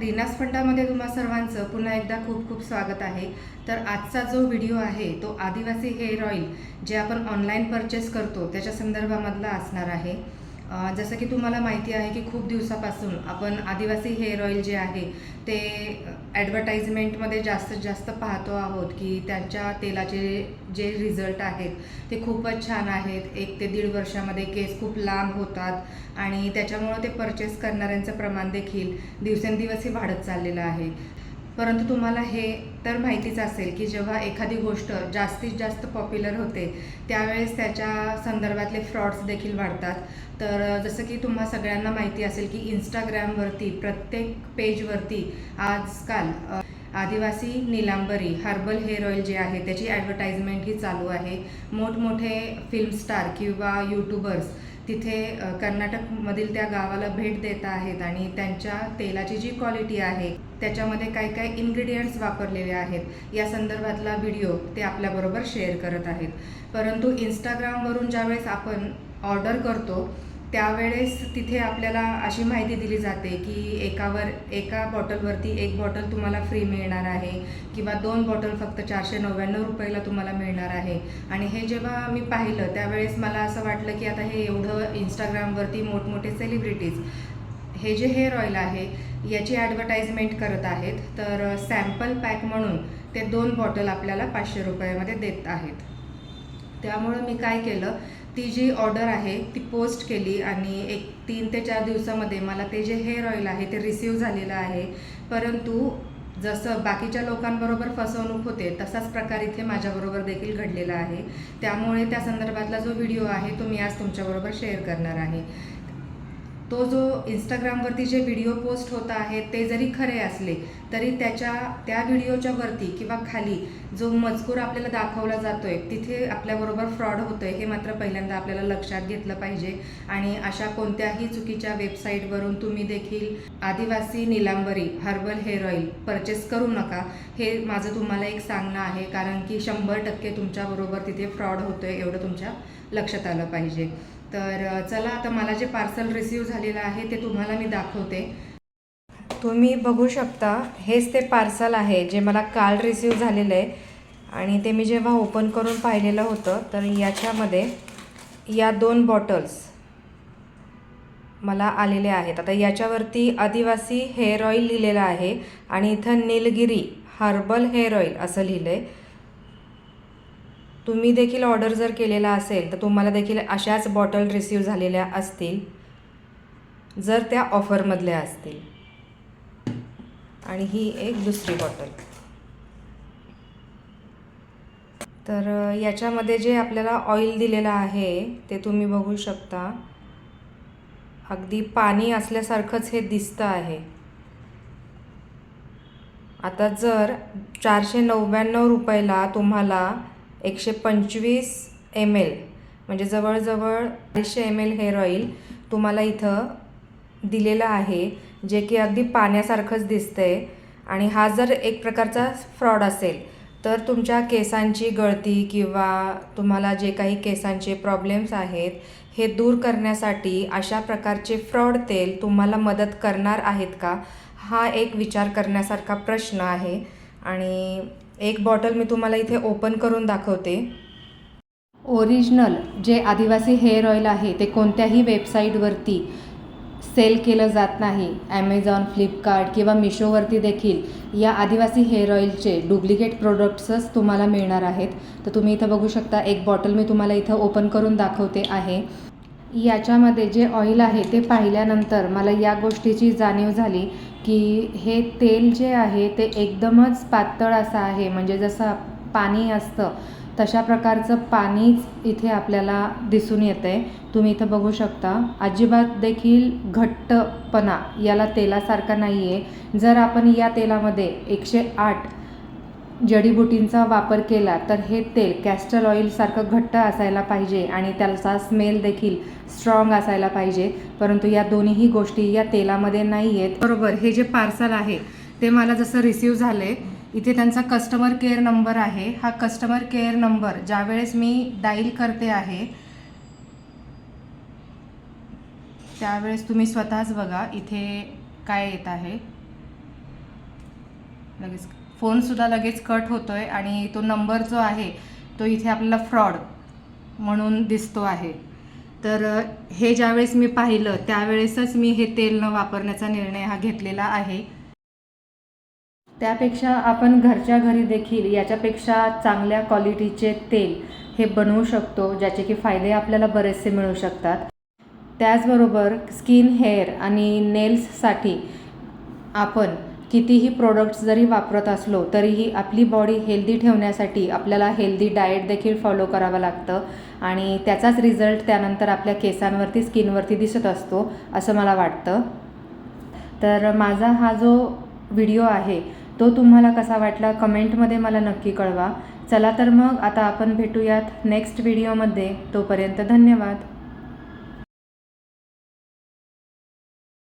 रीनास फंडामध्ये तुम्हा सर्वांचं पुन्हा एकदा खूप खूप स्वागत आहे. तर आजचा जो व्हिडिओ आहे तो आदिवासी हेअर ऑइल जे आपण ऑनलाईन परचेस करतो त्याच्या संदर्भामधला असणार आहे. जसं की तुम्हाला माहिती आहे की खूप दिवसापासून आपण आदिवासी हेअर ऑइल जे आहे ते ॲडव्हर्टाईजमेंटमध्ये जास्तीत जास्त पाहतो आहोत की त्यांच्या तेलाचे जे रिझल्ट आहेत ते खूपच छान आहेत. एक ते दीड वर्षामध्ये केस खूप लांब होतात आणि त्याच्यामुळं ते परचेस करणाऱ्यांचं प्रमाण देखील दिवसेंदिवसही वाढत चाललेलं आहे. परंतु तुम्हाला हे तर माहितीच असेल की जेव्हा एखादी गोष्ट जास्तीत जास्त पॉप्युलर होते त्यावेळेस त्याच्या संदर्भातले फ्रॉड्स देखील वाढतात. तर जसं की तुम्हा सगळ्यांना माहिती असेल की इंस्टाग्रामवरती प्रत्येक पेजवरती आजकाल आदिवासी निलांबरी हर्बल हेअर ऑइल जे आहे त्याची ॲडव्हर्टाईजमेंट ही चालू आहे. मोठमोठे फिल्म स्टार किंवा यूट्यूबर्स तिथे कर्नाटकमधील त्या गावाला भेट देत आहेत आणि त्यांच्या तेलाची जी क्वालिटी आहे त्याच्यामध्ये काय काय इन्ग्रेडियंट्स वापरलेले आहेत. या संदर्भातला व्हिडिओ ते आपल्याबरोबर शेअर करत आहेत. परंतु इंस्टाग्रामवरून ज्यावेळेस आपण ऑर्डर करतो त्यावेळेस तिथे आपल्याला अशी माहिती दिली जाते की एकावर एका बॉटलवरती एक बॉटल तुम्हाला फ्री मिळणार आहे किंवा दोन बॉटल फक्त चारशे नव्याण्णव रुपयाला तुम्हाला मिळणार आहे. आणि हे जेव्हा मी पाहिलं त्यावेळेस मला असं वाटलं की आता हे एवढं इंस्टाग्रामवरती मोठमोठे सेलिब्रिटीज हे जे हेअर ऑइल आहे याची ॲडव्हर्टाईजमेंट करत आहेत. तर सॅम्पल पॅक म्हणून ते दोन बॉटल आपल्याला पाचशे रुपयामध्ये देत आहेत. त्यामुळं मी काय केलं ती जी ऑर्डर आहे ती पोस्ट केली आणि एक तीन ते चार दिवसामध्ये मला ते जे हेअर ऑइल आहे ते रिसीव झालेलं आहे. परंतु जसं बाकीच्या लोकांबरोबर फसवणूक होते तसाच प्रकार इथे माझ्याबरोबर देखील घडलेला आहे. त्यामुळे त्या संदर्भातला जो व्हिडिओ आहे तो मी आज तुमच्याबरोबर शेअर करणार आहे. तो जो इंस्टाग्रामवरती जे व्हिडिओ पोस्ट होत आहेत ते जरी खरे असले तरी त्याच्या त्या व्हिडिओच्या वरती किंवा खाली जो मजकूर आपल्याला दाखवला जातोय तिथे आपल्याबरोबर फ्रॉड होतोय हे मात्र पहिल्यांदा आपल्याला लक्षात घेतलं पाहिजे. आणि अशा कोणत्याही चुकीच्या वेबसाईटवरून तुम्ही देखील आदिवासी Nilambari herbal hair oil purchase करू नका. हे माझं तुम्हाला एक सांगणं आहे कारण की शंभर टक्के तुमच्याबरोबर तिथे फ्रॉड होतोय एवढं तुमच्या लक्षात आलं पाहिजे. तर चला आता मला जे पार्सल रिसीव झालेलं आहे ते तुम्हाला मी दाखवते. तुम्ही बघू शकता हेच ते पार्सल आहे जे मला काल रिसीव झालेलं आहे. आणि ते मी जेव्हा ओपन करून पाहिलेलं होतं तर याच्यामध्ये या दोन बॉटल्स मला आलेले आहेत. आता याच्यावरती आदिवासी हेअर ऑईल लिहिलेलं आहे आणि इथं निलगिरी हर्बल हेअर ऑईल असं लिहिलं आहे तुम्ही देखील ऑर्डर जर केलेला असेल तर तुम्हाला देखील अशाच बॉटल रिसीव झालेल्या असतील जर त्या ऑफरमधल्या असतील. आणि ही एक दुसरी बॉटल. तर याच्यामध्ये जे आपल्याला ऑइल दिलेलं आहे ते तुम्ही बघू शकता. अगदी पाणी असल्यासारखंच हे दिसतं आहे. आता जर चारशे नव्याण्णव रुपयाला तुम्हाला एकशे पंचवीस एम एल म्हणजे जवळजवळ अडीचशे एम एल हेअर ऑइल तुम्हाला इथं दिलेलं आहे जे की अगदी पाण्यासारखंच दिसतंय. आणि हा जर एक प्रकारचा फ्रॉड असेल तर तुमच्या केसांची गळती किंवा तुम्हाला जे काही केसांचे प्रॉब्लेम्स आहेत हे दूर करण्यासाठी अशा प्रकारचे फ्रॉड तेल तुम्हाला मदत करणार आहेत का? हा एक विचार करण्यासारखा प्रश्न आहे. आणि एक बॉटल मी तुम्हाला इथे ओपन करून दाखवते. ओरिजिनल जे आदिवासी हेअर ऑइल आहे ते कोणत्याही वेबसाईटवरती सेल केलं जात नाही. ॲमेझॉन फ्लिपकार्ट किंवा मिशोवरती देखील या आदिवासी हेअर ऑइलचे डुप्लिकेट प्रोडक्ट्सच तुम्हाला मिळणार आहेत. तर तुम्ही इथं बघू शकता एक बॉटल मी तुम्हाला इथं ओपन करून दाखवते आहे. याच्यामध्ये जे ऑइल आहे ते पाहिल्यानंतर मला या गोष्टीची जाणीव झाली की हे तेल जे आहे ते एकदमच पातळ असं आहे. म्हणजे जसं पाणी असतं तशा प्रकारचं पाणीच इथे आपल्याला दिसून येतं. आहे तुम्ही इथं बघू शकता अजिबात देखील घट्टपणा याला तेलासारखा नाही आहे जर आपण या तेलामध्ये एकशे आठ जडीबुटींचा वापर केला तर हे तेल कॅस्टर ऑइलसारखं घट्ट असायला पाहिजे आणि त्याचा स्मेल देखील स्ट्रॉंग असायला पाहिजे. परंतु या दोन्हीही गोष्टी या तेलामध्ये नाही आहेत बरोबर हे जे पार्सल आहे ते मला जसं रिसीव झाले इथे त्यांचा कस्टमर केअर नंबर आहे. हा कस्टमर केअर नंबर ज्यावेळेस मी डाईल करते आहे त्यावेळेस तुम्ही स्वतःच बघा इथे काय येत आहे. लगेच फोनसुद्धा लगेच कट होतो आहे आणि तो नंबर जो आहे तो इथे आपल्याला फ्रॉड म्हणून दिसतो आहे. तर हे ज्यावेळेस मी पाहिलं त्यावेळेसच मी हे तेल न वापरण्याचा निर्णय हा घेतलेला आहे. त्यापेक्षा आपण घरच्या घरी देखील याच्यापेक्षा चांगल्या क्वालिटीचे तेल हे बनवू शकतो ज्याचे की फायदे आपल्याला बरेचसे मिळू शकतात. त्याचबरोबर स्किन हेअर आणि नेल्ससाठी आपण कितीही प्रोडक्ट्स जरी वापरत असलो तरीही आपली बॉडी हेल्दी ठेवण्यासाठी आपल्याला हेल्दी डाएट देखील फॉलो करावं लागतं. आणि त्याचाच रिझल्ट त्यानंतर आपल्या केसांवरती स्किनवरती दिसत असतो असं मला वाटतं. तर माझा हा जो व्हिडिओ आहे तो तुम्हाला कसा वाटला कमेंटमध्ये मला नक्की कळवा. चला तर मग आता आपण भेटूयात नेक्स्ट व्हिडिओमध्ये तोपर्यंत धन्यवाद.